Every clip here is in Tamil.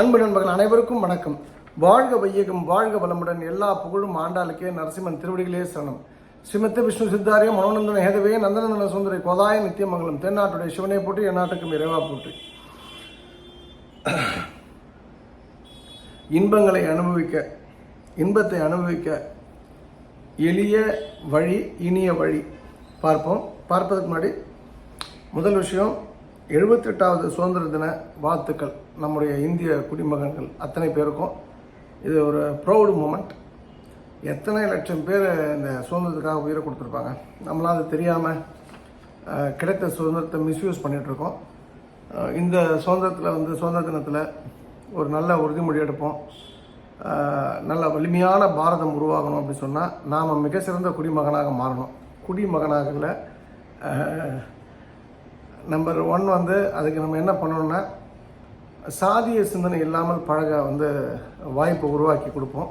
அன்பு நண்பர்கள் அனைவருக்கும் வணக்கம். வாழ்க வையகம் வாழ்க வளமுடன் எல்லா புகழும் ஆண்டாளுக்கே நரசிம்மன் திருவடிகளே சரணம். ஸ்ரீமத்த விஷ்ணு சித்தாரிய மனோநந்தன ஹேதவே நந்தநந்தன சுந்தரி கோதாய நித்தியமங்கலம் தென்னாட்டுடைய சிவனை போட்டு என் நாட்டுக்கும் இறைவா போட்டு இன்பங்களை அனுபவிக்க இன்பத்தை அனுபவிக்க எளிய வழி இனிய வழி பார்ப்போம். பார்ப்பதற்கு முன்னாடி முதல் விஷயம் எழுபத்தெட்டாவது சுதந்திர தின வாழ்த்துக்கள். நம்முடைய இந்திய குடிமகன்கள் அத்தனை பேருக்கும் இது ஒரு ப்ரௌடு மூமெண்ட் எத்தனை லட்சம் பேர் இந்த சுதந்திரத்துக்காக உயிரை கொடுத்துருப்பாங்க? நம்மளாம் அது தெரியாமல் கிடைத்த சுதந்திரத்தை மிஸ்யூஸ் பண்ணிகிட்ருக்கோம் இந்த சுதந்திரத்தில் வந்து சுதந்திர தினத்தில் ஒரு நல்ல உறுதிமொழி எடுப்போம். நல்ல வலிமையான பாரதம் உருவாகணும் அப்படின்னு சொன்னால் நாம் மிக சிறந்த குடிமகனாக மாறணும். குடிமகனாகல நம்பர் ஒன் வந்து அதுக்கு நம்ம என்ன பண்ணணும்னா சாதிய சிந்தனை இல்லாமல் பழக வந்து வாய்ப்பை உருவாக்கி கொடுப்போம்.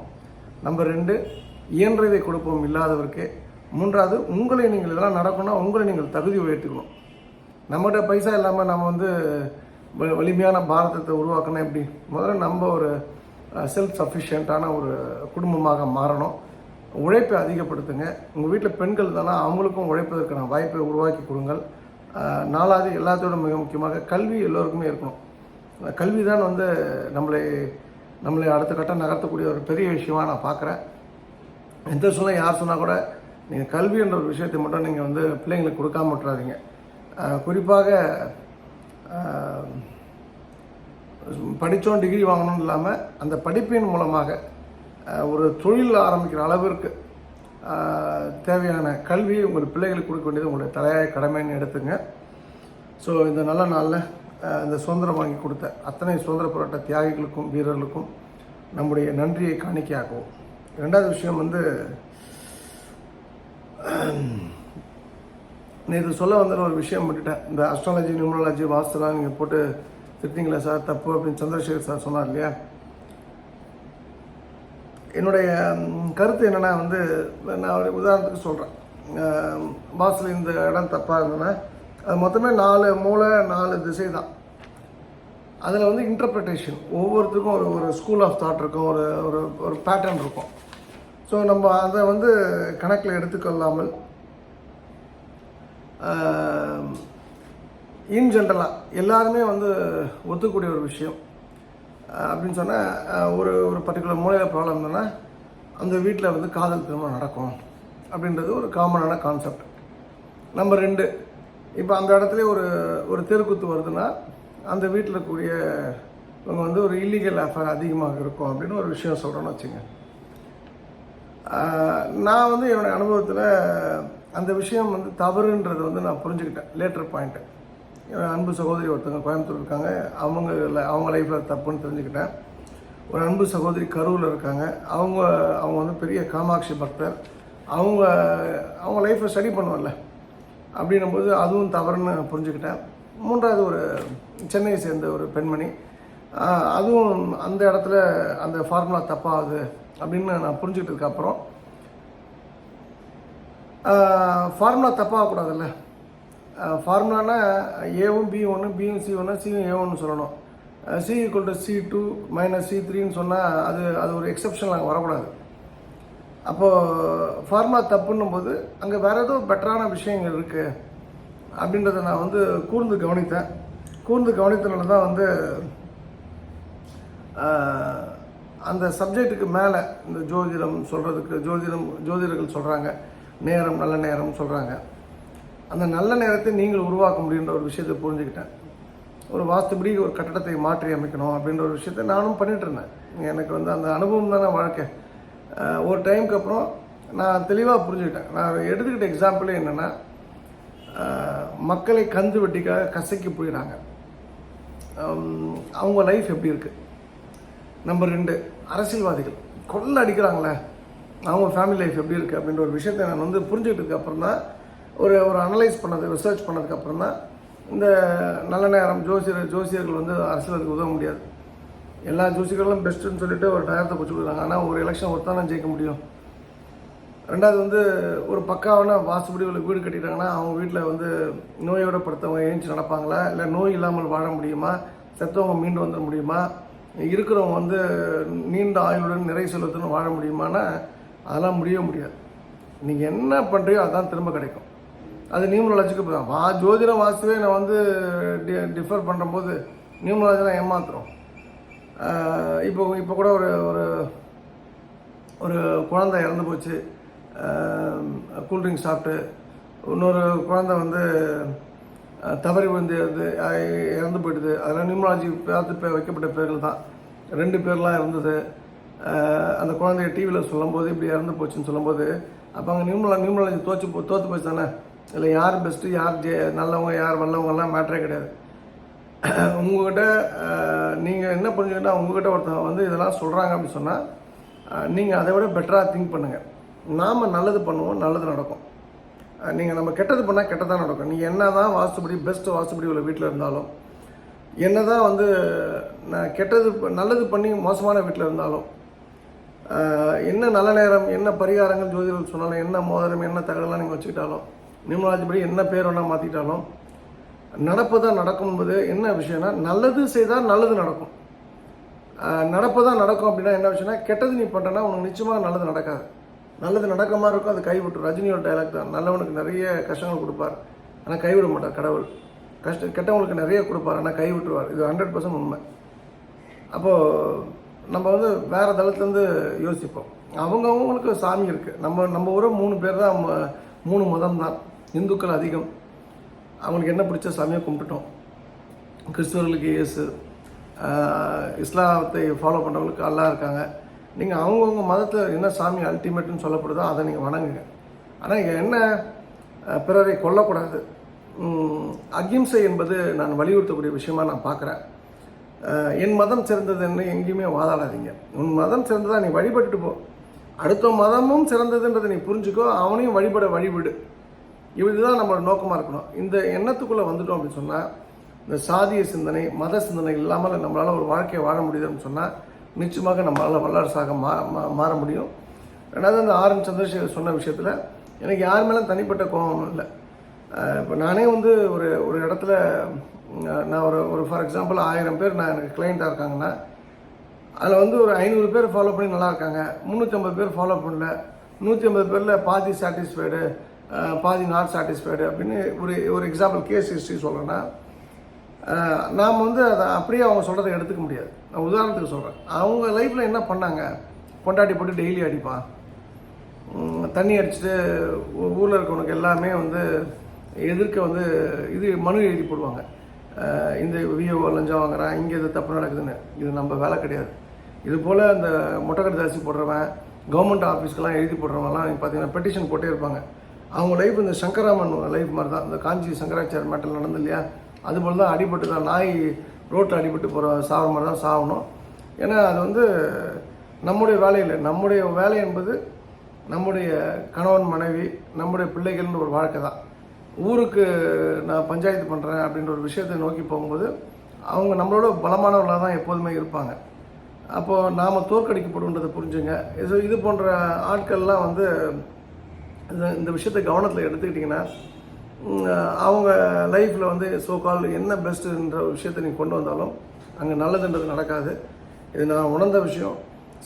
நம்பர் ரெண்டு இயன்றதை கொடுப்போம் இல்லாதவருக்கு. மூன்றாவது உங்களை நீங்கள் இதெல்லாம் நடக்கணும்னா உங்களை நீங்கள் தகுதி உயர்த்திக்கணும். நம்மகிட்ட பைசா இல்லாமல் நம்ம வந்து வ- வலிமையான பாரதத்தை உருவாக்கணும் எப்படி? முதல்ல நம்ம ஒரு செல்ஃப் சஃபிஷியண்ட்டான ஒரு குடும்பமாக மாறணும். உழைப்பை அதிகப்படுத்துங்க. உங்கள் வீட்டில் பெண்கள் தானே அவங்களுக்கும் உழைப்பதற்கான வாய்ப்பை உருவாக்கி கொடுங்கள். நாலாவது எல்லாத்தோட மிக முக்கியமாக கல்வி எல்லோருக்குமே இருக்கணும். கல்வி தான் வந்து நம்மளை நம்மளை அடுத்த கட்டம் நகர்த்தக்கூடிய ஒரு பெரிய விஷயமாக நான் பார்க்குறேன். எந்த சொன்னால் யார் சொன்னால் கூட நீங்கள் கல்வின்ற ஒரு விஷயத்தை மட்டும் நீங்கள் வந்து பிள்ளைங்களுக்கு கொடுக்காம விட்றாதீங்க குறிப்பாக படித்தோம் டிகிரி வாங்கணும்னு இல்லாமல் அந்த படிப்பின் மூலமாக ஒரு தொழில் ஆரம்பிக்கிற அளவிற்கு தேவையான கல்வியை உங்கள் பிள்ளைகளுக்கு கொடுக்க வேண்டியது உங்களுடைய தலையாய கடமைன்னு எடுத்துங்க. ஸோ இந்த நல்ல நாளில் இந்த சுதந்திரம் வாங்கி கொடுத்த அத்தனை சுதந்திர போராட்ட தியாகிகளுக்கும் வீரர்களுக்கும் நம்முடைய நன்றியை காணிக்கையாக்குவோம். ரெண்டாவது விஷயம் வந்து நேற்று சொல்ல வந்த ஒரு விஷயம் விட்டுட்டேன் இந்த அஸ்ட்ராலஜி நியூமராலஜி வாஸ்துலாம் நீங்கள் போட்டு திட்டிங்களா சார் தப்பு அப்படின்னு சந்திரசேகர் சார் சொன்னார் இல்லையா? என்னுடைய கருத்து என்னென்னா வந்து நான் ஒரு உதாரணத்துக்கு சொல்கிறேன் வாஸ்தில் இந்த இடம் தப்பாக இருந்ததுன்னா அது மொத்தமே நாலு மூளை நாலு திசை தான் அதில் வந்து இன்டர்பிரிட்டேஷன் ஒவ்வொருத்துக்கும் ஒரு ஒரு ஸ்கூல் ஆஃப் தாட் இருக்கும் ஒரு ஒரு ஒரு பேட்டர்ன் இருக்கும். ஸோ நம்ம அதை வந்து கணக்கில் எடுத்துக்கொள்ளாமல் இன் ஜென்ரலாக எல்லாருமே வந்து ஒத்துக்கூடிய ஒரு விஷயம். அப்படின்னு சொன்னால் ஒரு ஒரு பர்டிகுலர் மூலையில் ப்ராப்ளம் இருந்ததுன்னா அந்த வீட்டில் வந்து காதல் திருமணம் நடக்கும். அப்படின்றது ஒரு காமனான கான்செப்ட் நம்பர் ரெண்டு இப்போ அந்த இடத்துல ஒரு ஒரு தெருக்கூத்து வருதுன்னா அந்த வீட்டில் இருக்கக்கூடிய இவங்க வந்து ஒரு இல்லீகல் அஃபேர் அதிகமாக இருக்கும் அப்படின்னு ஒரு விஷயம் சொல்கிறேன்னு வச்சுங்க. நான் வந்து என்னுடைய அனுபவத்தில் அந்த விஷயம் வந்து தவறுன்றது வந்து நான் புரிஞ்சுக்கிட்டேன். லேட்டர் பாயிண்ட்டு அன்பு சகோதரி ஒருத்தவங்க கோயம்புத்தூர் இருக்காங்க. அவங்க அவங்க லைஃப்பில் தப்புன்னு தெரிஞ்சுக்கிட்டேன். ஒரு அன்பு சகோதரி கரூரில் இருக்காங்க. அவங்க அவங்க வந்து பெரிய காமாட்சி பக்தர். அவங்க அவங்க லைஃப்பை ஸ்டடி பண்ணுவோம்ல அப்படின்னும்போது அதுவும் தவறுன்னு புரிஞ்சுக்கிட்டேன். மூன்றாவது ஒரு சென்னையை சேர்ந்த ஒரு பெண்மணி. அதுவும் அந்த இடத்துல அந்த ஃபார்முலா தப்பாகுது அப்படின்னு நான் புரிஞ்சுக்கிட்டதுக்கப்புறம் ஃபார்முலா தப்பாகக்கூடாதுல்ல. ஃபார்முலானா ஏவும் பி ஒன்று பியும் சி ஒன்று சியும் ஏ ஒன்று சொல்லணும். C equal to C two minus C த்ரீன்னு சொன்னால் அது அது ஒரு எக்ஸப்ஷன் அங்கே வரக்கூடாது. அப்போது ஃபார்முலா தப்புன்னும் போது அங்கே வேறு ஏதோ பெட்டரான விஷயங்கள் இருக்குது அப்படின்றத நான் வந்து கூர்ந்து கவனித்தேன். கூர்ந்து கவனித்தனால தான் வந்து அந்த சப்ஜெக்ட்டுக்கு மேலே இந்த ஜோதிடம் சொல்கிறதுக்கு ஜோதிடம் ஜோதிடர்கள் சொல்கிறாங்க நேரம் நல்ல நேரம் சொல்கிறாங்க அந்த நல்ல நேரத்தை நீங்கள் உருவாக்க முடியுன்ற ஒரு விஷயத்தை புரிஞ்சுக்கிட்டேன். ஒரு வாஸ்துபடி ஒரு கட்டடத்தை மாற்றி அமைக்கணும் அப்படின்ற ஒரு விஷயத்தை நானும் பண்ணிகிட்ருந்தேன் எனக்கு வந்து அந்த அனுபவம் தானே வாழ்க்கை. ஒரு டைமுக்கு அப்புறம் நான் தெளிவாக புரிஞ்சுக்கிட்டேன். நான் எடுத்துக்கிட்ட எக்ஸாம்பிளே என்னென்னா மக்களை கந்து வெட்டிக்காக கசக்கி போயிடுறாங்க அவங்க லைஃப் எப்படி இருக்குது நம்பர் ரெண்டு அரசியல்வாதிகள். கொள்ள அடிக்கிறாங்களே. அவங்க ஃபேமிலி லைஃப் எப்படி இருக்குது அப்படின்ற ஒரு விஷயத்தை நான் வந்து புரிஞ்சுக்கிட்டதுக்கு அப்புறம் தான் ஒரு ஒரு அனலைஸ் பண்ணது ரிசர்ச் பண்ணதுக்கப்புறம் தான் இந்த நல்ல நேரம் ஜோசியர் ஜோசியர்கள் வந்து அரசியலுக்கு உதவ முடியாது. எல்லா ஜோசியர்களும் பெஸ்ட்டுன்னு சொல்லிட்டு ஒரு டயத்தை பிடிச்சி விடுறாங்க ஆனால் ஒரு எலெக்ஷன் ஒருத்தானே ஜெயிக்க முடியும். ரெண்டாவது வந்து ஒரு பக்காவான வாசுபடி உள்ள வீடு கட்டிட்டாங்கன்னா அவங்க வீட்டில் வந்து நோயோட படுத்தவங்க ஏஞ்சி நடப்பாங்களா? இல்லை நோய் இல்லாமல் வாழ முடியுமா? செத்தவங்க மீண்டு வந்துட முடியுமா? இருக்கிறவங்க வந்து நீண்ட ஆயுளுடன் நிறை செல்வத்துடன் வாழ முடியுமானா அதெல்லாம் முடியவே முடியாது. நீங்கள் என்ன பண்ணுறியோ அதான் திரும்ப கிடைக்கும். அது நியூமராலஜிக்கு தான் வா ஜோதிடம் வாசுவே நான் வந்து டி டிஃபர் பண்ணும்போது நியூமராலஜிலாம் ஏமாத்துறோம். இப்போ இப்போ கூட ஒரு ஒரு ஒரு குழந்தை இறந்து போச்சு. கூல்ட்ரிங்க் சாப்பிட்டு. இன்னொரு குழந்தை வந்து தவறி வந்து இறந்து இறந்து போயிடுது அதெல்லாம் நியூமராலஜி பார்த்து வைக்கப்பட்ட பேர்கள் தான். ரெண்டு பேர்லாம் இருந்தது அந்த குழந்தைய டிவியில் சொல்லும்போது இப்படி இறந்து போச்சுன்னு சொல்லும்போது அப்போ அங்கே நியூமலா நியூமராலஜி தோச்சு போ தோற்று போச்சு தானே? இல்லை யார் பெஸ்ட்டு யார் ஜெ நல்லவங்க யார் வல்லவங்கெல்லாம் மேட்ரே கிடையாது. உங்ககிட்ட நீங்கள் என்ன புரிஞ்சுக்கிட்டா உங்ககிட்ட ஒருத்தவங்க வந்து இதெல்லாம் சொல்கிறாங்க அப்படின்னு சொன்னால் நீங்கள் அதை விட பெட்டராக திங்க் பண்ணுங்கள் நாம் நல்லது பண்ணுவோம் நல்லது நடக்கும். நீங்கள் நம்ம கெட்டது பண்ணால் கெட்டதாக நடக்கும். நீங்கள் என்ன தான் வாஸ்துபடி பெஸ்ட்டு வாஸ்துபடி உள்ள வீட்டில் இருந்தாலும் என்ன தான் வந்து நான் கெட்டது நல்லது பண்ணி மோசமான வீட்டில் இருந்தாலும் என்ன நல்ல நேரம் என்ன பரிகாரங்கள் ஜோதிடர்கள் சொன்னாலும் என்ன மோதிரம் என்ன தகவலாம் நீங்கள் வச்சுக்கிட்டாலும் நியூமராஜி என்ன பேர் வேணால் மாற்றிக்கிட்டாலும் நடப்பதாக நடக்கும் என்ன விஷயம்னா நல்லது செய்தால் நல்லது நடக்கும். நடப்பதாக நடக்கும் அப்படின்னா என்ன விஷயம்னா கெட்டது நீ பண்ணுறனா உனக்கு நிச்சயமாக நல்லது நடக்காது. நல்லது நடக்க மாதிரி இருக்கும் அது கைவிட்டு ரஜினியோட டைலாக் தான். நல்லவனுக்கு நிறைய கஷ்டங்கள் கொடுப்பார். ஆனால் கைவிட மாட்டார் கடவுள். கஷ்ட கெட்டவங்களுக்கு நிறைய கொடுப்பார் ஆனால் கைவிட்டுருவார். இது ஹண்ட்ரட் பர்சன்ட் உண்மை. அப்போது நம்ம வந்து வேறு தளத்துலேருந்து யோசிப்போம். அவங்கவுங்களுக்கு சாமி இருக்குது நம்ம நம்ம ஊரை மூணு பேர் தான் மூணு மதம் தான் இந்துக்கள் அதிகம். அவங்களுக்கு என்ன பிடிச்ச சாமியை கும்பிட்டுட்டோம். கிறிஸ்துவர்களுக்கு இயேசு ஆஹ் இஸ்லாத்தை ஃபாலோ பண்ணுறவங்களுக்கு அல்லா இருக்காங்க. நீங்கள் அவங்கவுங்க மதத்தில் என்ன சாமி அல்டிமேட்னு சொல்லப்படுதோ அதை நீங்கள் வணங்குங்க. ஆனால் இங்கே என்ன பிறரை கொல்லக்கூடாது. அகிம்சை என்பது நான் வலியுறுத்தக்கூடிய விஷயமா நான் பார்க்குறேன். என் மதம் சிறந்ததுன்னு எங்கேயுமே வாதாடாதீங்க. உன் மதம் சிறந்ததாக நீ வழிபட்டுட்டு போ. அடுத்த மதமும் சிறந்ததுன்றதை நீ புரிஞ்சுக்கோ அவனையும் வழிபட வழிவிடு. இதுதான் நம்மளோட நோக்கமாக இருக்கணும். இந்த எண்ணத்துக்குள்ளே வந்துட்டோம் அப்படின்னு சொன்னால் இந்த சாதிய சிந்தனை மத சிந்தனை இல்லாமல் நம்மளால் ஒரு வாழ்க்கையை வாழ முடியுதுன்னு சொன்னால் நிச்சயமாக நம்மளால் வல்லரசாக மா மா- மாற முடியும். ரெண்டாவது அந்த ஆர் என் சந்திரசேகர் சொன்ன விஷயத்தில் எனக்கு யார் மேலே தனிப்பட்ட கோபம் இல்லை. இப்போ நானே வந்து ஒரு ஒரு இடத்துல நான் ஒரு ஒரு ஃபார் எக்ஸாம்பிள் ஆயிரம் பேர் நான் எனக்கு கிளைண்ட்டாக இருக்காங்கன்னா அதில் வந்து ஒரு ஐநூறு பேர் ஃபாலோ பண்ணி நல்லா இருக்காங்க. முந்நூற்றம்பது பேர் ஃபாலோ பண்ணல. நூற்றி ஐம்பது பேரில் பாதி சாட்டிஸ்ஃபைடு பாதி நாட் சாட்டிஸ்ஃபைடு அப்படின்னு ஒரு ஒரு எக்ஸாம்பிள் கேஸ் ஹிஸ்ட்ரி சொல்கிறேன்னா நாம் வந்து அதை அப்படியே அவங்க சொல்கிறத எடுத்துக்க முடியாது. நான் உதாரணத்துக்கு சொல்கிறேன் அவங்க லைஃப்பில் என்ன பண்ணாங்க? பொண்டாட்டி போட்டு டெய்லி அடிப்பான் தண்ணி அடிச்சுட்டு ஊரில் இருக்கவனுக்கு எல்லாமே வந்து எதிர்க்க வந்து இது மனு எழுதி போடுவாங்க. இந்த விஓ லஞ்சம் வாங்குறான் இங்கே இது தப்பு நடக்குதுன்னு. இது நம்ம வேலை கிடையாது. இது போல் அந்த முட்டைக்கடை அரிசி போடுறவன் கவர்மெண்ட் ஆஃபீஸ்க்கெல்லாம் எழுதி போடுறவங்கலாம் பார்த்தீங்கன்னா பெட்டிஷன் போட்டே இருப்பாங்க. அவங்க லைஃப் இந்த சங்கராமன் லைஃப் மாதிரி தான் இந்த காஞ்சி சங்கராச்சாரிய மேட்டல் நடந்து இல்லையா அது போல் தான் அடிபட்டு தான் நாய் ரோட்டில் அடிபட்டு போகிற சாகிற மாதிரி தான் சாகணும் ஏன்னா அது வந்து நம்முடைய வேலையில் நம்முடைய வேலை என்பது நம்முடைய கணவன் மனைவி நம்முடைய பிள்ளைகள்னு ஒரு வாழ்க்கை தான். ஊருக்கு நான் பஞ்சாயத்து பண்ணுறேன் அப்படின்ற ஒரு விஷயத்தை நோக்கி போகும்போது அவங்க நம்மளோட பலமானவர்களாக தான் எப்போதுமே இருப்பாங்க. அப்போது நாம் தோற்கடிக்கப்படுன்றதை புரிஞ்சுங்க. இது இது போன்ற ஆட்கள்லாம் வந்து இந்த இந்த விஷயத்தை கவனத்தில் எடுத்துக்கிட்டிங்கன்னா அவங்க லைஃப்பில் வந்து ஸோ கால் என்ன பெஸ்ட்டுன்ற விஷயத்த விஷயத்தை நீங்கள் கொண்டு வந்தாலும் அங்கே நல்லதுன்றது நடக்காது. இது நான் உணர்ந்த விஷயம்.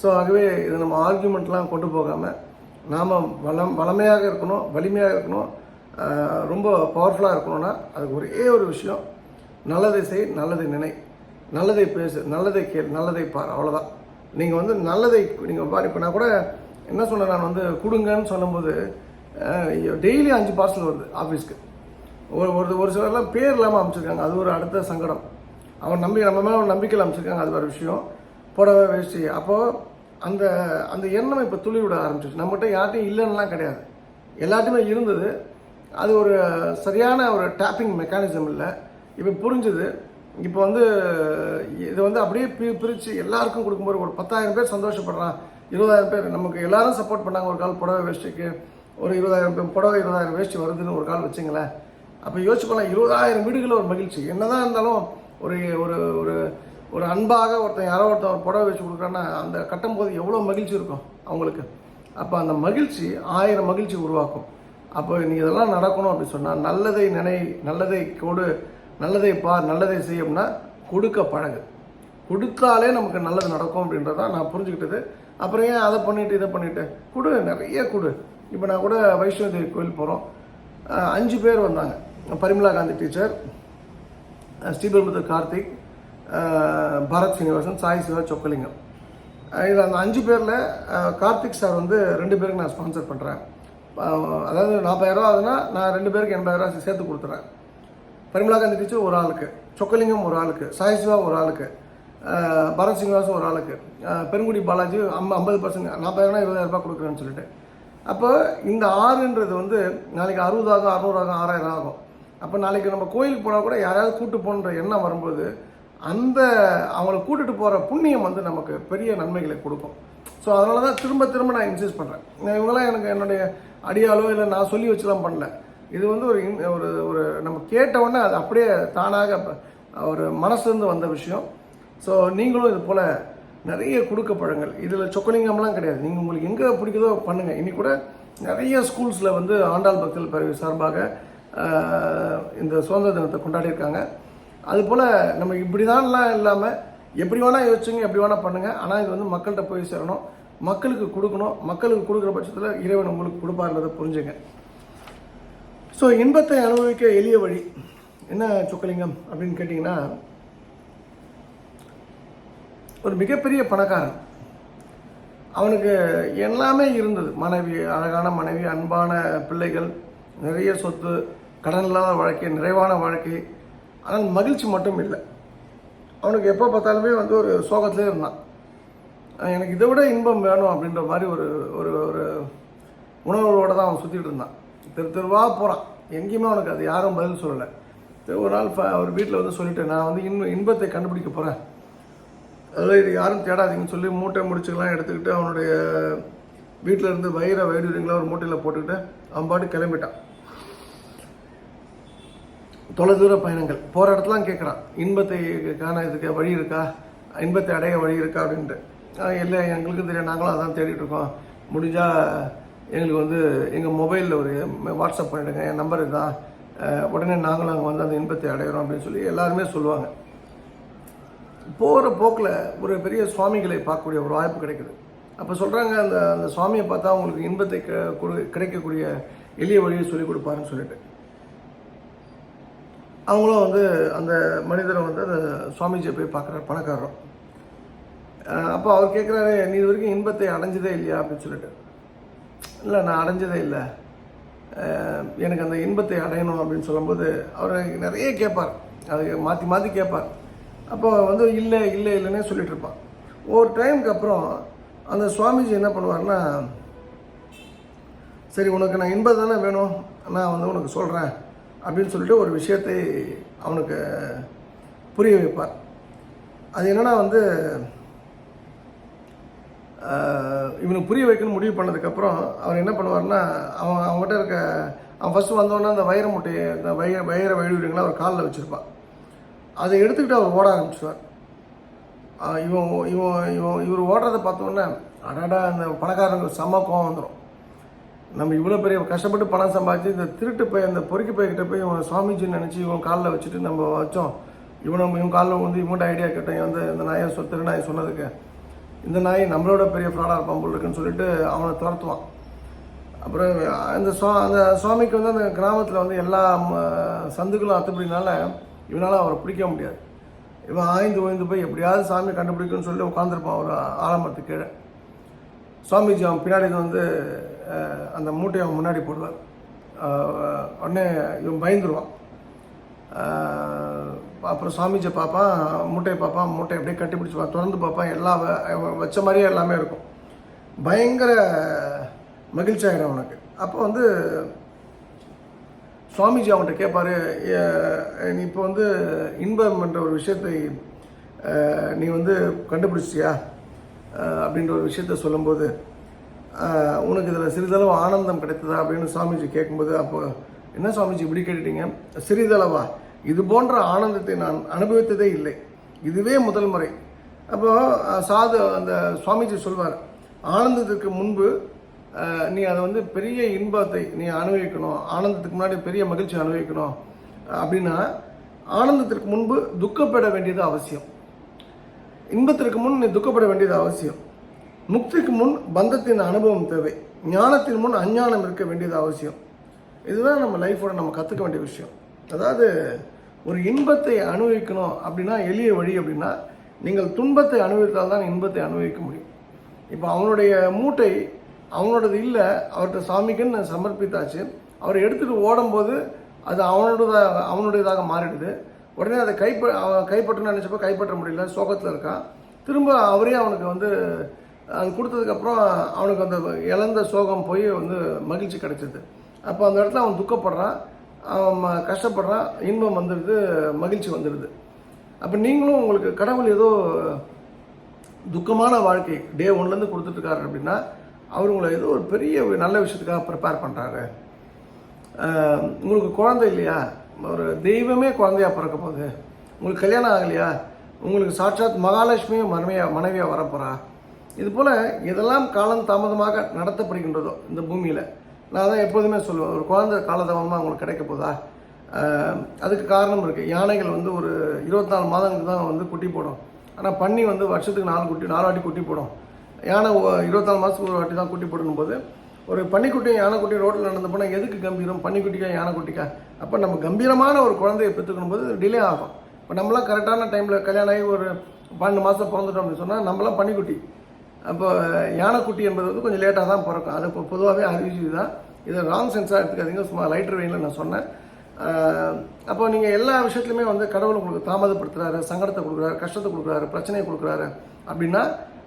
ஸோ ஆகவே இது நம்ம ஆர்கியூமெண்ட்லாம் கொண்டு போகாமல் நாம் வளம் வளமையாக இருக்கணும் வலிமையாக இருக்கணும் ரொம்ப பவர்ஃபுல்லாக இருக்கணும்னா அதுக்கு ஒரே ஒரு விஷயம் நல்லதை செய் நல்லதை நினை. நல்லதை பேசு நல்லதை கேள் நல்லதை பார் அவ்வளோதான் நீங்கள் வந்து நல்லதை நீங்கள் பாரு இப்போ நான் கூட என்ன சொன்னேன் நான் வந்து கொடுங்கன்னு சொல்லும்போது டெய்லி அஞ்சு பார்சல் வருது ஆஃபீஸ்க்கு ஒரு ஒரு ஒரு சிலர்லாம் பேர் இல்லாமல் அமைச்சிருக்காங்க அது ஒரு அடுத்த சங்கடம். அவன் நம்பி நம்ம மேலே அவன் நம்பிக்கையில் அமைச்சிருக்காங்க அது வேறு விஷயம். புடவை வேஷ்டி. அப்போது அந்த அந்த எண்ணம் இப்போ துளி விட ஆரம்பிச்சிருச்சு. நம்மகிட்ட யார்ட்டையும் இல்லைன்னுலாம் கிடையாது. எல்லாத்தையுமே இருந்தது. அது ஒரு சரியான ஒரு டேப்பிங் மெக்கானிசம் இல்லை. இப்போ புரிஞ்சுது. இப்போ வந்து இது வந்து அப்படியே பி பிரித்து எல்லாருக்கும் கொடுக்கும்போது ஒரு பத்தாயிரம் பேர் சந்தோஷப்படுறான். இருபதாயிரம் பேர். நமக்கு எல்லாரும் சப்போர்ட் பண்ணாங்க ஒரு கால் புடவை வேஷ்டிக்கு. ஒரு இருபதாயிரம் புடவை இருபதாயிரம் வேஷ்டி வருதுன்னு ஒரு கால் வச்சுங்களேன். அப்போ யோசிச்சு போகலாம் இருபதாயிரம் வீடுகளில் ஒரு மகிழ்ச்சி. என்னதான் இருந்தாலும் ஒரு ஒரு ஒரு ஒரு அன்பாக ஒருத்தன் யாரோ ஒருத்தன் ஒரு புடவை வச்சு கொடுக்குறான்னா அந்த கட்டும்போது எவ்வளோ மகிழ்ச்சி இருக்கும் அவங்களுக்கு. அப்போ அந்த மகிழ்ச்சி ஆயிரம் மகிழ்ச்சி உருவாக்கும். அப்போ நீ இதெல்லாம் நடக்கணும் அப்படின்னு சொன்னால் நல்லதை நினை நல்லதை கொடு நல்லதை பார் நல்லதை செய்யும்னா கொடுக்க பழகு. கொடுத்தாலே நமக்கு நல்லது நடக்கும் அப்படின்றத நான் புரிஞ்சுக்கிட்டது. அப்புறம் ஏன் அதை பண்ணிவிட்டு இதை பண்ணிவிட்டு கொடு நிறைய கொடு. இப்போ நான் கூட வைஷ்ணவ தேவி கோயில் போகிறோம் அஞ்சு பேர் வந்தாங்க. பரிமலா காந்தி டீச்சர் ஸ்ரீபெரும்புத்தூர் கார்த்திக் பரத் சீனிவாசன் சாய் சிவா சொக்கலிங்கம். இதில் அந்த அஞ்சு பேரில் கார்த்திக் சார் வந்து ரெண்டு பேருக்கு நான் ஸ்பான்சர் பண்ணுறேன் அதாவது நாற்பதாயிரரூவா ஆகுதுன்னா நான் ரெண்டு பேருக்கு எண்பதாயிரரூவா சேர்த்து கொடுத்துறேன். பரிமலா காந்தி டீச்சர் ஒரு ஆளுக்கு சொக்கலிங்கம் ஒரு ஆளுக்கு சாய் சிவா ஒரு ஆளுக்கு பரத் சீனிவாசன் ஒரு ஆளுக்கு பெருங்குடி பாலாஜி ஐம்பது பர்சன்ட் நாற்பதாயிரம் இருபதாயிரம் ரூபாய் கொடுக்குறேன்னு சொல்லிட்டு. அப்போ இந்த ஆறுன்றது வந்து நாளைக்கு அறுபதாகும் அறுநூறாகும் ஆறாயிரம் ஆகும். அப்போ நாளைக்கு நம்ம கோயிலுக்கு போனால் கூட யாராவது கூட்டு போகணுன்ற எண்ணம் வரும்போது அந்த அவங்கள கூட்டிகிட்டு போகிற புண்ணியம் வந்து நமக்கு பெரிய நன்மைகளை கொடுக்கும். ஸோ அதனால தான் திரும்ப திரும்ப நான் இன்சிஸ்ட் பண்ணுறேன் இவங்களாம் எனக்கு என்னுடைய அடியாலோ இல்லை நான் சொல்லி வச்சுலாம் பண்ணல. இது வந்து ஒரு இன்- ஒரு ஒரு நம்ம கேட்டவுடனே அது அப்படியே தானாக ஒரு மனசுலேருந்து வந்த விஷயம். ஸோ நீங்களும் இது போல் நிறைய கொடுக்க பழங்கள். இதில் சொக்கலிங்கம்லாம் கிடையாது. நீங்கள் உங்களுக்கு எங்கே பிடிக்குதோ பண்ணுங்கள் இன்னி கூட நிறைய ஸ்கூல்ஸில் வந்து ஆண்டாள் பக்தல் பிறகு சார்பாக இந்த சுதந்திர தினத்தை கொண்டாடியிருக்காங்க. அதுபோல் நம்ம இப்படி தான்லாம் இல்லாமல் எப்படி வேணால் யோசிச்சுங்க எப்படி வேணால் பண்ணுங்கள் ஆனால் இது வந்து மக்கள்கிட்ட போய் சேரணும். மக்களுக்கு கொடுக்கணும். மக்களுக்கு கொடுக்குற பட்சத்தில் இறைவன் உங்களுக்கு கொடுப்பாருன்றதை புரிஞ்சுங்க. ஸோ இன்பத்தை அனுபவிக்க எளிய வழி என்ன சொக்கலிங்கம் அப்படின்னு கேட்டிங்கன்னா ஒரு மிகப்பெரிய பணக்காரன். அவனுக்கு எல்லாமே இருந்தது. மனைவி அழகான மனைவி அன்பான பிள்ளைகள் நிறைய சொத்து கடன் இல்லாத வாழ்க்கை நிறைவான வாழ்க்கை. ஆனால் மகிழ்ச்சி மட்டும் இல்லை. அவனுக்கு எப்போ பார்த்தாலுமே வந்து ஒரு சோகத்திலே இருந்தான். எனக்கு இதை விட இன்பம் வேணும் அப்படின்ற மாதிரி ஒரு ஒரு ஒரு உணர்வோடு தான் அவன் சுற்றிட்டு இருந்தான். தெரு தெருவாக போகிறான் எங்கேயுமே அவனுக்கு அது யாரும் பதில் சொல்லலை. ஒரு நாள் ஃப- அவர் வீட்டில் வந்து சொல்லிவிட்டு நான் வந்து இன்ப இன்பத்தை கண்டுபிடிக்க போகிறேன் அதில் இது யாரும் தேடாதீங்கன்னு சொல்லி மூட்டை முடிச்சுக்கெல்லாம் எடுத்துக்கிட்டு அவனுடைய வீட்டில் இருந்து வயிற வயிறுங்களாம் ஒரு மூட்டையில் போட்டுக்கிட்டு அவன் பாட்டு கிளம்பிட்டான் தொலைதூர பயணங்கள். போகிற இடத்துலாம் கேட்குறான் இன்பத்தை காண இதுக்கு வழி இருக்கா? இன்பத்தை அடைய வழி இருக்கா அப்படின்ட்டு. இல்லை எங்களுக்கும் தெரியும். நாங்களும் அதான் தேடிட்டு இருக்கோம். முடிஞ்சால் எங்களுக்கு வந்து எங்கள் மொபைலில் ஒரு வாட்ஸ்அப் பண்ணிவிடுங்க என் நம்பர் இதுதான். உடனே நாங்களும் அங்கே வந்து அந்த இன்பத்தை அடையிறோம் அப்படின்னு சொல்லி எல்லாருமே சொல்லுவாங்க. போகிற போக்கில் ஒரு பெரிய சுவாமிகளை பார்க்கக்கூடிய ஒரு வாய்ப்பு கிடைக்குது. அப்போ சொல்கிறாங்க அந்த அந்த சுவாமியை பார்த்தா அவங்களுக்கு இன்பத்தை க- கொடு- கிடைக்கக்கூடிய எளிய வழியை சொல்லிக் கொடுப்பாருன்னு சொல்லிட்டு. அவங்களும் வந்து அந்த மனிதரை வந்து அந்த சுவாமிஜியை போய் பார்க்குற பணக்காரரும். அப்போ அவர் கேட்குறாரு நீ இது வரைக்கும் இன்பத்தை அடைஞ்சதே இல்லையா? அப்படின்னு சொல்லிட்டு. இல்லை நான் அடைஞ்சதே இல்லை. எனக்கு அந்த இன்பத்தை அடையணும் அப்படின்னு சொல்லும்போது அவர் நிறைய கேட்பார். அது மாற்றி மாற்றி கேட்பார். அப்போ வந்து இல்லை இல்லை இல்லைன்னே சொல்லிட்டு இருப்பான் ஒரு டைமுக்கு அப்புறம் அந்த சுவாமிஜி என்ன பண்ணுவார்னா சரி உனக்கு நான் இன்பம் தானே வேணும் நான் வந்து உனக்கு சொல்கிறேன் அப்படின்னு சொல்லிட்டு ஒரு விஷயத்தை அவனுக்கு புரிய வைப்பார். அது என்னன்னா வந்து இவனுக்கு புரிய வைக்கணும்னு முடிவு பண்ணதுக்கப்புறம் அவர் என்ன பண்ணுவார்னா அவன் அவங்ககிட்ட இருக்க அவன் ஃபஸ்ட்டு வந்தோடனே அந்த வைர முட்டையை அந்த வைர வைர வழிவிடுங்களா அவர் காலில் வச்சுருப்பான். அதை எடுத்துக்கிட்டு அவர் ஓட ஆரம்பிச்சுவார் இவன் இவன் இவன் இவர் ஓடுறதை பார்த்தோன்னே அடாடா அந்த பணக்காரங்க செம்ம கோவம் வந்துடும் நம்ம இவ்வளோ பெரிய கஷ்டப்பட்டு பணம் சம்பாதிச்சு இந்த திருட்டு போய் அந்த பொறுக்கி போய்கிட்ட போய் இவன் சுவாமிஜின்னு நினச்சி இவன் காலில் வச்சுட்டு நம்ம வச்சோம். இவனை இவன் காலில் வந்து இவன்கிட்ட ஐடியா கேட்டேன். வந்து இந்த நாயை சொ திருநாயை சொன்னதுக்கு. இந்த நாய் நம்மளோட பெரிய ஃப்ராடாக இருப்பான் போல் இருக்குன்னு சொல்லிட்டு அவனை துரத்துவான். அப்புறம் அந்த சுவா அந்த சுவாமிக்கு வந்து அந்த கிராமத்தில் வந்து எல்லா ம, சந்துக்களும் அத்துப்படினால இவனால் அவரை பிடிக்க முடியாது. இவன் ஆய்ந்து ஓய்ந்து போய் எப்படியாவது சாமி கண்டுபிடிக்கும்னு சொல்லி உட்காந்துருப்பான் ஒரு ஆலமரத்துக்கு கீழே. சுவாமிஜி அவன் பின்னாடி வந்து அந்த மூட்டையை அவன் முன்னாடி போடுவார். உடனே இவன் பயந்துருவான். அப்புறம் சுவாமிஜியை பார்ப்பான் மூட்டையை பார்ப்பான் மூட்டையை அப்படியே கட்டி பிடிச்சிப்பான் திறந்து பார்ப்பான். எல்லா வ- வச்ச மாதிரியே எல்லாமே இருக்கும். பயங்கர மகிழ்ச்சி ஆகிடும் அவனுக்கு. அப்போ வந்து சுவாமிஜி அவன்கிட்ட கேட்பாரு நீ இப்போ வந்து இன்பம் என்ற ஒரு விஷயத்தை நீ வந்து கண்டுபிடிச்சியா அப்படின்ற ஒரு விஷயத்த சொல்லும்போது உனக்கு இதில் சிறிதளவு ஆனந்தம் கிடைத்ததா? அப்படின்னு சுவாமிஜி கேட்கும்போது அப்போ என்ன சுவாமிஜி இப்படி கேட்டுட்டீங்க? சிறிதளவா? இது போன்ற ஆனந்தத்தை நான் அனுபவித்ததே இல்லை. இதுவே முதல் முறை. அப்போ சாது அந்த சுவாமிஜி சொல்வார் ஆனந்தத்துக்கு முன்பு நீ அதை வந்து பெரிய இன்பத்தை நீ அனுபவிக்கணும். ஆனந்தத்துக்கு முன்னாடி பெரிய மகிழ்ச்சி அனுபவிக்கணும். அப்படின்னா ஆனந்தத்திற்கு முன்பு துக்கப்பட வேண்டியது அவசியம். இன்பத்திற்கு முன் நீ துக்கப்பட வேண்டியது அவசியம். முக்திக்கு முன் பந்தத்தின் அனுபவம் தேவை. ஞானத்தின் முன் அஞ்ஞானம் இருக்க வேண்டியது அவசியம். இதுதான் நம்ம லைஃபோட நம்ம கற்றுக்க வேண்டிய விஷயம். அதாவது ஒரு இன்பத்தை அனுபவிக்கணும் அப்படின்னா எளிய வழி அப்படின்னா நீங்கள் துன்பத்தை அனுபவித்தால் தான் இன்பத்தை அனுபவிக்க முடியும். இப்போ அவனுடைய மூட்டை அவனோடது இல்லை அவர்கிட்ட சாமிக்குன்னு சமர்ப்பித்தாச்சு. அவர் எடுத்துகிட்டு ஓடும்போது அது அவனோடதாக அவனுடையதாக மாறிடுது. உடனே அதை கைப்ப அவன் கைப்பற்றணும்னு நினச்சப்போ கைப்பற்ற முடியல சோகத்தில் இருக்கான். திரும்ப அவரே அவனுக்கு வந்து அது கொடுத்ததுக்கப்புறம் அவனுக்கு அந்த இழந்த சோகம் போய் வந்து மகிழ்ச்சி கிடைச்சிது. அப்போ அந்த இடத்துல அவன் துக்கப்படுறான் அவன் கஷ்டப்படுறான் இன்பம் வந்துடுது மகிழ்ச்சி வந்துடுது. அப்போ நீங்களும் உங்களுக்கு கடவுள் ஏதோ துக்கமான வாழ்க்கை டே ஒன்லேருந்து கொடுத்துட்ருக்காரு அப்படின்னா அவர் உங்களை ஏதோ ஒரு பெரிய ஒரு நல்ல விஷயத்துக்காக ப்ரிப்பேர் பண்ணுறாரு உங்களுக்கு குழந்தை இல்லையா? ஒரு தெய்வமே குழந்தையா பிறக்க போகுது. உங்களுக்கு கல்யாணம் ஆகலையா? உங்களுக்கு சாட்சாத் மகாலட்சுமியும் மனைவியாக மனைவியாக வரப்போகிறா இது போல் இதெல்லாம் காலம் தாமதமாக நடத்தப்படுகின்றதோ இந்த பூமியில் நான் தான் எப்போதுமே சொல்லுவேன் ஒரு குழந்தை காலதாமதமாக உங்களுக்கு கிடைக்க போதா? அதுக்கு காரணம் இருக்குது யானைகள் வந்து ஒரு இருபத்தாலு மாதங்களுக்கு தான் வந்து குட்டி போடும். ஆனால் பன்னி வந்து வருஷத்துக்கு நாலு குட்டி நாலு வாட்டி குட்டி போடும். யானை இருபத்தாலு மாதத்துக்கு ஒரு வாட்டி தான் குட்டி போடணும் போது ஒரு பன்னிக்குட்டியும் யானைக்குட்டியும் ரோட்டில் நடந்து போனால் எதுக்கு கம்பீரம்? பன்னிக்குட்டிக்கா யானைக்குட்டிக்கா? அப்போ நம்ம கம்பீரமான ஒரு குழந்தையை பெற்றுக்கணும் போது டிலே ஆகும். இப்போ நம்மளாம் கரெக்டான டைமில் கல்யாணம் ஆகி ஒரு பன்னெண்டு மாதம் பிறந்துட்டோம் அப்படின்னு சொன்னால் நம்மளாம் பன்னிக்குட்டி. அப்போ யானைக்குட்டி என்பது வந்து கொஞ்சம் லேட்டாக தான் பிறக்கும். அது இப்போ பொதுவாகவே அறிவிச்சு தான். இதை ராங் சென்ஸாக எடுத்துக்காதீங்க. சும்மா லைட்டர் வெயினில் நான் சொன்னேன். அப்போ நீங்கள் எல்லா விஷயத்துலையுமே வந்து கடவுள் உங்களுக்கு தாமதப்படுத்துறாரு சங்கடத்தை கொடுக்குறாரு கஷ்டத்தை கொடுக்குறாரு பிரச்சனையை கொடுக்குறாரு அப்படின்னா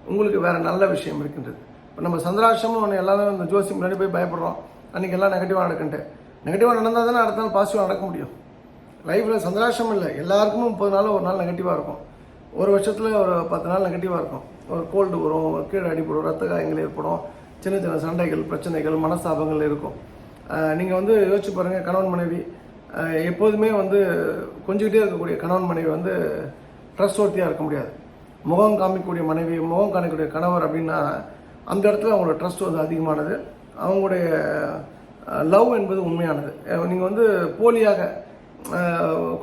உங்களுக்கு வேறு நல்ல விஷயம் இருக்கின்றது. இப்போ நம்ம சந்திராஷ்டமும் ஒன்று எல்லாரும் இந்த ஜோசி முன்னாடி போய் பயப்படுறோம். அன்றைக்கி எல்லாம் நெகட்டிவாக நடக்குன்ட்டு. நெகட்டிவாக நடந்தால் தானே அடுத்த நாள் பாசிட்டிவாக நடக்க முடியும். லைஃப்பில் சந்திராஷ்டம் இல்லை. எல்லாருக்குமே முப்பது நாள் ஒரு நாள் நெகட்டிவாக இருக்கும். ஒரு வருஷத்தில் ஒரு பத்து நாள் நெகட்டிவாக இருக்கும். ஒரு கோல்டு வரும் ஒரு கீழே அடிப்படும் ரத்த காயங்கள் ஏற்படும். சின்ன சின்ன சண்டைகள் பிரச்சனைகள் மனஸ்தாபங்கள் இருக்கும். நீங்கள் வந்து யோசிச்சு பாருங்கள் கணவன் மனைவி எப்போதுமே வந்து கொஞ்சிக்கிட்டே இருக்கக்கூடிய கணவன் மனைவி வந்து ட்ரஸ்ட் இருக்க முடியாது. முகம் காமிக்கக்கூடிய மனைவி முகம் காமிக்கக்கூடிய கணவர் அப்படின்னா அந்த இடத்துல அவங்களோட ட்ரஸ்ட் வந்து அதிகமானது. அவங்களுடைய லவ் என்பது உண்மையானது. நீங்கள் வந்து போலியாக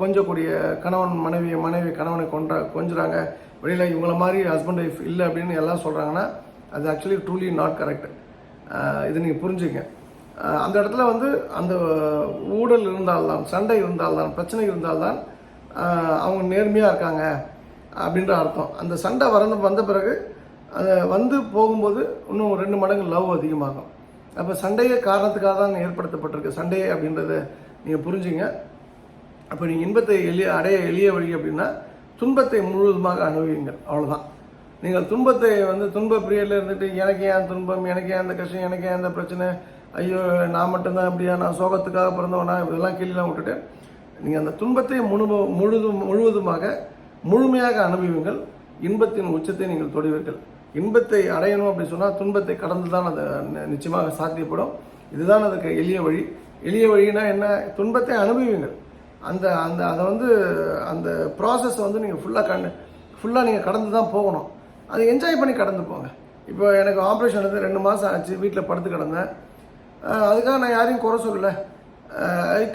கொஞ்சக்கூடிய கணவன் மனைவி மனைவி கணவனை கொன்ற கொஞ்சுறாங்க. வெளியில் இவங்கள மாதிரி ஹஸ்பண்ட் ஒய்ஃப் இல்லை அப்படின்னு எல்லாம் சொல்கிறாங்கன்னா அது ஆக்சுவலி ட்ரூலி நாட் கரெக்ட் இது நீங்கள் புரிஞ்சுங்க அந்த இடத்துல வந்து அந்த ஊழல் இருந்தால்தான் சண்டை இருந்தால்தான் பிரச்சனை இருந்தால்தான் அவங்க நேர்மையாக இருக்காங்க. அப்படின்ற அர்த்தம். அந்த சண்டை வரந்து வந்த பிறகு அது வந்து போகும்போது இன்னும் ரெண்டு மடங்கு லவ் அதிகமாகும். அப்போ சண்டையே காரணத்துக்காக தான் ஏற்படுத்தப்பட்டிருக்கு. சண்டையே அப்படின்றத நீங்கள் புரிஞ்சுங்க. அப்போ நீங்கள் இன்பத்தை எளிய அடைய எளிய வழி அப்படின்னா துன்பத்தை முழுவதுமாக அனுபவிங்கள் அவ்வளோதான் நீங்கள் துன்பத்தை வந்து துன்ப பிரியரில் இருந்துட்டு எனக்கு ஏன் துன்பம் எனக்கு ஏன் அந்த கஷ்டம் எனக்கு ஏன் அந்த பிரச்சனை ஐயோ நான் மட்டும்தான் இப்படியா நான் சோகத்துக்காக பிறந்தவனா இதெல்லாம் கேள்விலாம் விட்டுட்டு நீங்கள் அந்த துன்பத்தை முழு முழுதும் முழுவதுமாக முழுமையாக அனுபவிங்கள் இன்பத்தின் உச்சத்தை நீங்கள் தொடுவீர்கள். இன்பத்தை அடையணும் அப்படி சொன்னால் துன்பத்தை கடந்து தான் அது நிச்சயமாக சாத்தியப்படும். இதுதான் அதுக்கு எளிய வழி. எளிய வழினா என்ன? துன்பத்தை அனுபவிங்கள் அந்த அந்த அதை வந்து அந்த ப்ராசஸ் வந்து நீங்கள் ஃபுல்லாக கண்டு ஃபுல்லாக நீங்கள் கடந்து தான் போகணும். அதை என்ஜாய் பண்ணி கடந்து போங்க. இப்போ எனக்கு ஆப்ரேஷன் வந்து ரெண்டு மாதம் ஆச்சு. வீட்டில் படுத்து கிடந்தேன். அதுக்காக நான் யாரையும் குறை சொல்லலை.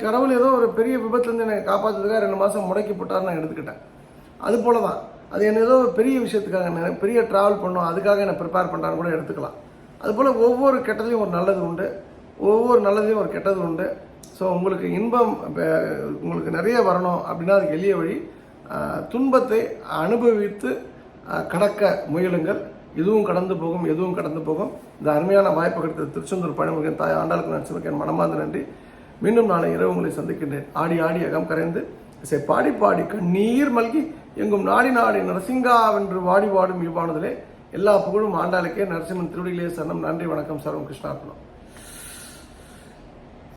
கடவுள் ஏதோ ஒரு பெரிய விபத்துலேருந்து என்னை காப்பாற்றுறதுக்காக ரெண்டு மாதம் முடக்கி போட்டார் நான் எடுத்துக்கிட்டேன். அது போல தான் அது என்ன ஏதோ பெரிய விஷயத்துக்காக என்ன பெரிய ட்ராவல் பண்ணோம் அதுக்காக என்னை ப்ரிப்பேர் பண்ணுறான்னு கூட எடுத்துக்கலாம். அதுபோல் ஒவ்வொரு கெட்டதையும் ஒரு நல்லது உண்டு. ஒவ்வொரு நல்லதையும் ஒரு கெட்டது உண்டு. ஸோ உங்களுக்கு இன்பம் உங்களுக்கு நிறைய வரணும் அப்படின்னா அதுக்கு எளிய வழி துன்பத்தை அனுபவித்து கடக்க முயலுங்கள். இதுவும் கடந்து போகும் எதுவும் கடந்து போகும். இந்த அருமையான வாய்ப்பு கிடைத்த திருச்செந்தூர் பழமுகன் தாய் ஆண்டாளுக்கு நரசிம்மக்கு மனமார்ந்த நன்றி. மீண்டும் நாளை இரவு உங்களை சந்திக்கின்றேன். ஆடி ஆடி அகம் கரைந்து இசை பாடி பாடி கண்ணீர் மல்கி எங்கும் நாடி நாடி நரசிங்கா வென்று வாடி வாடும் இவ்வானதிலே எல்லா புகழும் ஆண்டாளுக்கே நரசிம்மன் திருவடிகளே சரணம். நன்றி வணக்கம். சர்வம் கிருஷ்ணார்ப்பணம்